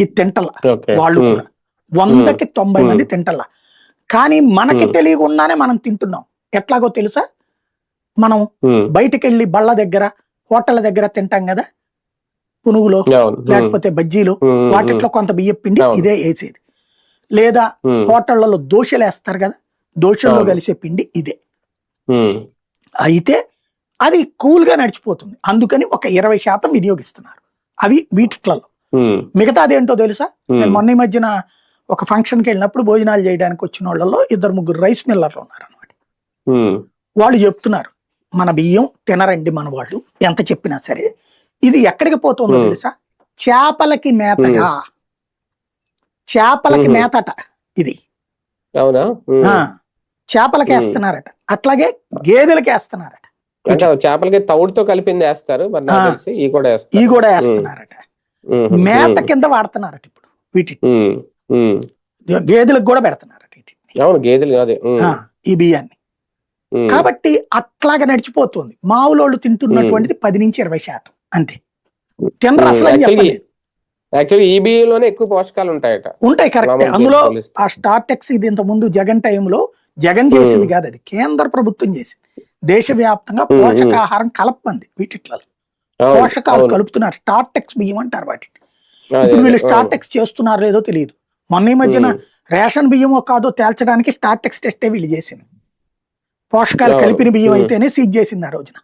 ఈ తింటల వాళ్ళు కూడా. వందకి తొంభై మంది తింటల. కానీ మనకి. తెలియకుండానే మనం తింటున్నాం. ఎట్లాగో తెలుసా? మనం బయటికి వెళ్ళి బళ్ళ దగ్గర హోటళ్ళ దగ్గర తింటాం కదా? పునుగులో లేకపోతే బజ్జీలు వాటిట్లో కొంత బియ్యం పిండి. ఇదే వేసేది. లేదా హోటళ్ళలో దోశలు వేస్తారు కదా? దోశల్లో. కలిసే పిండి ఇదే. అయితే అది కూల్గా నడిచిపోతుంది. అందుకని ఒక ఇరవై శాతం వినియోగిస్తున్నారు. అవి వీటిట్లలో. మిగతాది ఏంటో తెలుసా? నేను మొన్న ఈ మధ్యన ఒక ఫంక్షన్కి వెళ్ళినప్పుడు భోజనాలు చేయడానికి వచ్చిన వాళ్ళలో ఇద్దరు ముగ్గురు రైస్ మిల్లర్లు ఉన్నారు అనమాట ఉమ్, వాళ్ళు చెప్తున్నారు మన బియ్యం తినరండి మన వాళ్ళు ఎంత చెప్పినా సరే. ఇది ఎక్కడికి పోతుందో. తెలుసా? చేపలకి మేతగా. చేపలకి. మేతట ఇది. అవునా? చేపలకి. వేస్తున్నారట. అట్లాగే గేదెలకి వేస్తున్నారట. చేపలకి తౌడుతో కలిపింది వేస్తారు ఈ కూడా వేస్తున్నారట. మేత కింద వాడుతున్నారట ఇప్పుడు వీటి ఉమ్, ఉమ్. గేదెలకు కూడా పెడుతున్నారట వీటిని. అవును గేదెలు కాదే. ఈ బియ్యాన్ని. కాబట్టి అట్లాగా నడిచిపోతుంది. మావులోళ్ళు తింటున్నటువంటిది పది నుంచి ఇరవై శాతం అంతే. తినరు అసలు అని చెప్పలేదు యాక్చువల్లీ ఈ బియ్యంలోనే ఎక్కువ పోషకాలు ఉంటాయట. ఉంటాయి కరెక్ట్. అందులో. ఆ స్టార్టెక్స్ ఇది ఇంత ముందు జగన్ టైంలో జగన్ చేసింది కాదు అది. కేంద్ర ప్రభుత్వం చేసింది. దేశవ్యాప్తంగా పోషకాహారం కలపమంది వీటిట్లో అవును, పోషకాలు. కలుపుతున్నారు స్టార్టెక్స్ బియ్యం అంటారు వాటిని ఇప్పుడు వీళ్ళు స్టార్టెక్స్ చేస్తున్నారో లేదో తెలియదు మొన్న ఈ మధ్యన రేషన్ బియ్యమో కాదో తేల్చడానికి స్టార్టెక్స్ టెస్టే వీళ్ళు చేసింది పోషకాలు. కలిపిన బియ్యం. అయితేనే సీజ్ చేసింది ఆ రోజున.